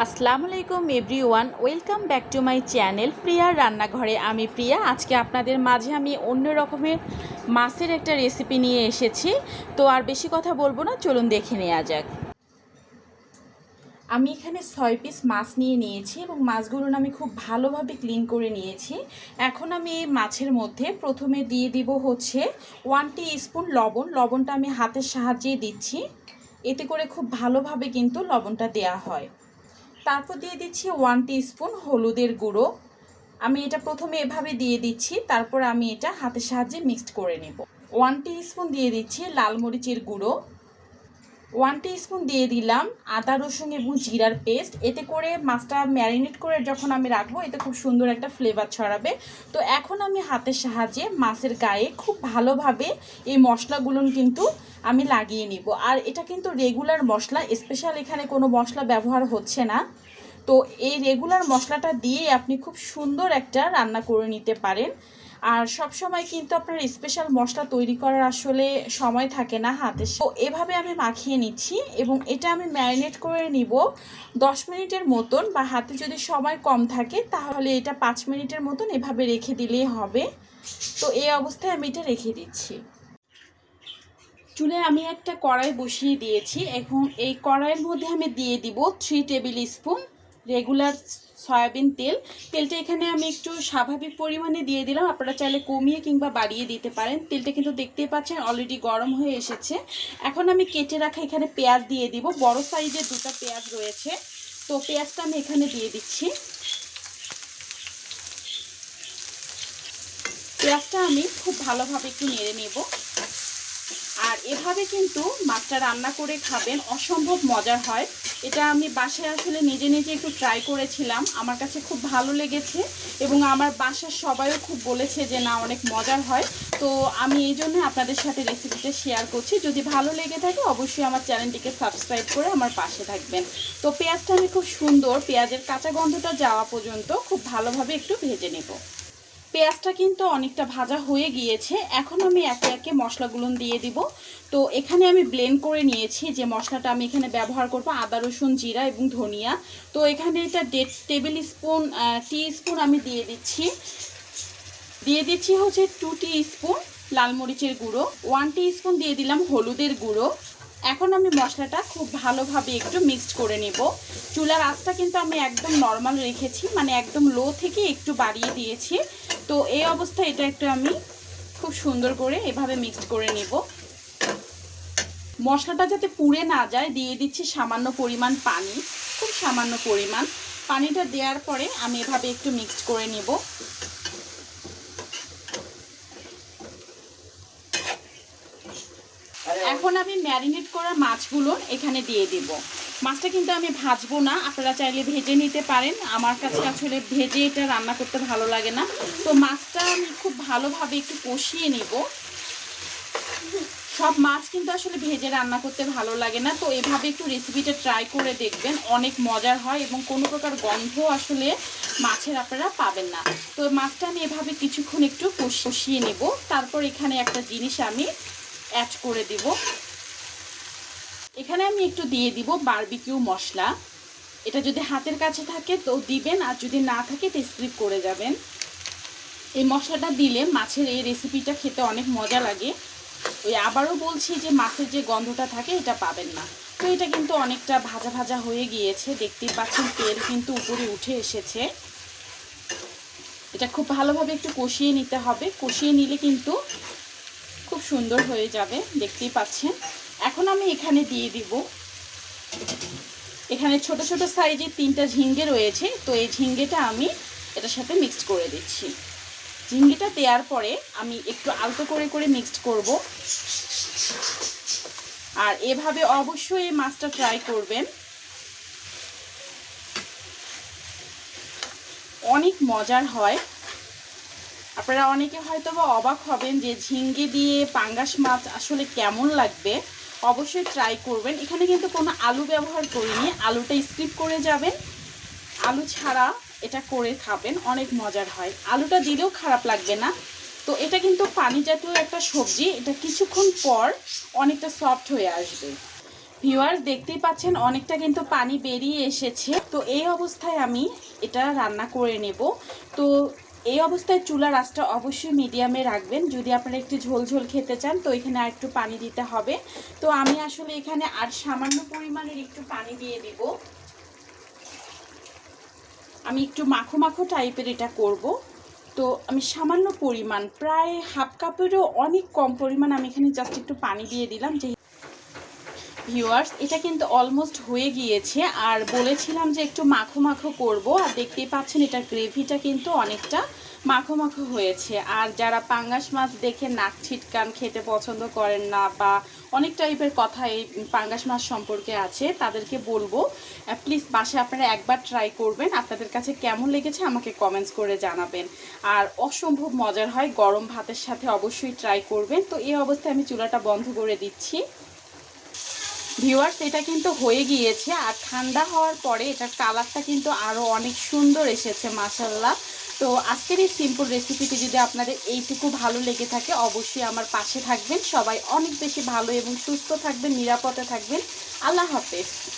আসসালামু আলাইকুম everyone welcome back to my channel প্রিয়ার রান্নাঘরে। আমি প্রিয়া, আজকে আপনাদের মাঝে আমি অন্য রকমের মাছের একটা রেসিপি নিয়ে এসেছি। তো আর বেশি কথা বলব না, চলুন দেখে নেওয়া যাক। আমি এখানে ছয় পিস মাছ নিয়ে নিয়েছি এবং মাছগুলো আমি খুব ভালোভাবে ক্লিন করে নিয়েছি। এখন আমি এই মাছের মধ্যে প্রথমে দিয়ে দিব হচ্ছে ওয়ান টি স্পুন লবণ। লবণটা আমি হাতের সাহায্যে দিচ্ছি। এতে করে খুব ভালোভাবে কিন্তু লবণটা দেয়া হয়। তারপর দিয়ে দিচ্ছি ওয়ান স্পুন হলুদের গুঁড়ো। আমি এটা প্রথমে এভাবে দিয়ে দিচ্ছি, তারপর আমি এটা হাতের সাহায্যে মিক্সড করে নেব। ওয়ান স্পুন দিয়ে দিচ্ছি লাল মরিচের গুঁড়ো। ওয়ান স্পুন দিয়ে দিলাম, আদা, রসুন এবং জিরার পেস্ট। এতে করে মাছটা ম্যারিনেট করে যখন আমি রাখব, এতে খুব সুন্দর একটা ফ্লেভার ছড়াবে। তো এখন আমি হাতের সাহায্যে মাছের গায়ে খুব ভালোভাবে এই মশলাগুলো কিন্তু আমি লাগিয়ে নিব। আর এটা কিন্তু রেগুলার মশলা, স্পেশাল এখানে কোনো মশলা ব্যবহার হচ্ছে না। তো এই রেগুলার মশলাটা দিয়ে আপনি খুব সুন্দর একটা রান্না করে নিতে পারেন। আর সব সময় কিন্তু আপনার স্পেশাল মশলা তৈরি করার আসলে সময় থাকে না হাতে। তো এভাবে আমি মাখিয়ে নিচ্ছি এবং এটা আমি ম্যারিনেট করে নিব দশ মিনিটের মতন বা হাতে যদি সময় কম থাকে তাহলে এটা পাঁচ মিনিটের মতন এভাবে রেখে দিলেই হবে। তো এই অবস্থায় আমি এটা রেখে দিচ্ছি। চুলে আমি একটা কড়াই বসিয়ে দিয়েছি। এখন এই কড়াইয়ের মধ্যে আমি দিয়ে দিব three tablespoon regular soybean তেল। তেলটা এখানে আমি একটু স্বাভাবিক পরিমাণে দিয়ে দিলাম। আপনারা চাইলে কমিয়ে কিংবা বাড়িয়ে দিতে পারেন। তেলটা কিন্তু দেখতেই পাচ্ছেন অলরেডি গরম হয়ে এসেছে। এখন আমি কেটে রাখা এখানে পেঁয়াজ দিয়ে দিব। বড় সাইজের দুটো পেঁয়াজ রয়েছে। তো পেঁয়াজটা আমি এখানে দিয়ে দিচ্ছি। পেঁয়াজটা আমি খুব ভালোভাবে একটু নেড়ে নেব। আর এভাবে কিন্তু মাছটা রান্না করে খাবেন, অসম্ভব মজার হয়। এটা আমি বাসায় আসলে নিজে নিজে একটু ট্রাই করেছিলাম, আমার কাছে খুব ভালো লেগেছে এবং আমার বাসার সবাইও খুব বলেছে যে না, অনেক মজার হয়। তো আমি এই জন্য আপনাদের সাথে রেসিপিটা শেয়ার করছি। যদি ভালো লেগে থাকে, অবশ্যই আমার চ্যানেলটিকে সাবস্ক্রাইব করে আমার পাশে থাকবেন। তো পেঁয়াজটা আমি খুব সুন্দর, পেঁয়াজের কাঁচা গন্ধটা যাওয়া পর্যন্ত খুব ভালোভাবে একটু ভেজে নেব। পেঁয়াজটা কিন্তু অনেকটা ভাজা হয়ে গিয়েছে। এখন আমি একে একে মশলাগুলো দিয়ে দিব। তো এখানে আমি ব্লেন্ড করে নিয়েছি যে মশলাটা আমি এখানে ব্যবহার করব আদা, রসুন, জিরা এবং ধনিয়া। তো এখানে এটা দেড় টেবিল স্পুন টি স্পুন আমি দিয়ে দিচ্ছি। দিয়ে দিচ্ছি হচ্ছে টু টি স্পুন লাল মরিচের গুঁড়ো। ওয়ান টি স্পুন দিয়ে দিলাম হলুদের গুঁড়ো। এখন আমি মশলাটা খুব ভালোভাবে একটু মিক্সড করে নেব। চুলার আঁচটা কিন্তু আমি একদম নর্মাল রেখেছি মানে একদম লো থেকে একটু বাড়িয়ে দিয়েছি। তো এই অবস্থায় এটা একটু আমি খুব সুন্দর করে এভাবে মিক্সড করে নেব। মশলাটা যাতে পুড়ে না যায়, দিয়ে দিচ্ছি সামান্য পরিমাণ পানি, খুব সামান্য পরিমাণ। পানিটা দেওয়ার পরে আমি এভাবে একটু মিক্সড করে নেব। এখন আমি ম্যারিনেট করা মাছগুলো এখানে দিয়ে দেব। মাছটা কিন্তু আমি ভাজবো না, আপনারা চাইলে ভেজে নিতে পারেন। আমার কাছে আসলে ভেজে এটা রান্না করতে ভালো লাগে না। তো মাছটা আমি খুব ভালোভাবে একটু কষিয়ে নেব। সব মাছ কিন্তু আসলে ভেজে রান্না করতে ভালো লাগে না। তো এভাবে একটু রেসিপিটা ট্রাই করে দেখবেন, অনেক মজার হয় এবং কোনো প্রকার গন্ধ আসলে মাছের আপনারা পাবেন না। তো মাছটা আমি এভাবে কিছুক্ষণ একটু কষিয়ে নেব। তারপর এখানে একটা জিনিস আমি অ্যাড করে দিব। এখানে আমি একটু দিয়ে দিব বারবিকিউ মশলা। এটা যদি হাতের কাছে থাকে তো দিবেন, আর যদি না থাকে তো স্ক্রিপ করে যাবেন। এই মশলাটা দিলে মাছের এই রেসিপিটা খেতে অনেক মজা লাগে। ওই আবারও বলছি যে মাছের যে গন্ধটা থাকে এটা পাবেন না। তো এটা কিন্তু অনেকটা ভাজা ভাজা হয়ে গিয়েছে, দেখতেই পাচ্ছেন তেল কিন্তু উপরে উঠে এসেছে। এটা খুব ভালোভাবে একটু কষিয়ে নিতে হবে। কষিয়ে নিলে কিন্তু খুব সুন্দর হয়ে যাবে, দেখতেই পাচ্ছেন। এখন আমি এখানে দিয়ে দিব। এখানে ছোট ছোট সাইজে তিনটা ঝিঙ্গে রয়েছে, তো এই ঝিঙ্গেটা আমি এটার সাথে মিক্সড করে দিচ্ছি। ঝিঙ্গেটা দেওয়ার পরে আমি একটু আলতো করে করে মিক্সড করব। আর এভাবে অবশ্যই এই মাছটা ট্রাই করবেন। অনেক মজার হয়। আপনারা অনেকে হয়তো বা অবাক হবেন যে ঝিঙ্গে দিয়ে পাঙ্গাস মাছ আসলে কেমন লাগবে। অবশ্যই ট্রাই করবেন। এখানে কিন্তু কোনো আলু ব্যবহার করিনি। আলুটা স্কিপ করে যাবেন। আলু ছাড়া এটা করে খাবেন। অনেক মজার হয়। আলুটা দিলেও খারাপ লাগবে না। তো এটা কিন্তু পানি জাতীয় একটা সবজি। এটা কিছুক্ষণ পর অনেকটা সফট হয়ে আসবে। ভিউয়ার্স দেখতেই পাচ্ছেন, অনেকটা কিন্তু পানি বেরিয়ে এসেছে। তো এই অবস্থায় আমি এটা রান্না করে নেব। তো এই অবস্থায় চুলার আঁচটা অবশ্যই মিডিয়ামে রাখবেন। যদি আপনারা একটু ঝোল ঝোল খেতে চান, তো এখানে আর একটু পানি দিতে হবে। তো আমি আসলে এখানে আর সামান্য পরিমাণের একটু পানি দিয়ে দিব। আমি একটু মাখো মাখো টাইপের এটা করব। তো আমি সামান্য পরিমাণ, প্রায় হাফ কাপেরও অনেক কম পরিমাণ আমি এখানে জাস্ট একটু পানি দিয়ে দিলাম যে ভিউয়ার্স এটা কিন্তু অলমোস্ট হয়ে গিয়েছে। আর বলেছিলাম যে একটু মাখো মাখো করব, আর দেখতেই পাচ্ছেন এটা গ্রেভিটা কিন্তু অনেকটা মাখো মাখো হয়েছে। আর যারা পাঙ্গাস মাছ দেখে নাক ছিটকান, খেতে পছন্দ করেন না, বা অনেক টাইপের কথা এই পাঙ্গাস মাছ সম্পর্কে আছে, তাদেরকে বলব প্লিজ বাসে আপনারা একবার ট্রাই করবেন। আপনাদের কাছে কেমন লেগেছে আমাকে কমেন্টস করে জানাবেন। আর অসম্ভব মজার হয়, গরম ভাতের সাথে অবশ্যই ট্রাই করবেন। তো এই অবস্থায় আমি চুলাটা বন্ধ করে দিচ্ছি। ভিউয়ার্স এটা কিন্তু হয়ে গিয়েছে আর ঠান্ডা হওয়ার পরে এটার কালারটা কিন্তু আরও অনেক সুন্দর এসেছে মাসাল্লাহ তো আজকের এই সিম্পল রেসিপিটি যদি আপনাদের এইটুকু ভালো লেগে থাকে, অবশ্যই আমার পাশে থাকবেন। সবাই অনেক বেশি ভালো এবং সুস্থ থাকবেন, নিরাপদে থাকবেন। আল্লাহ হাফেজ।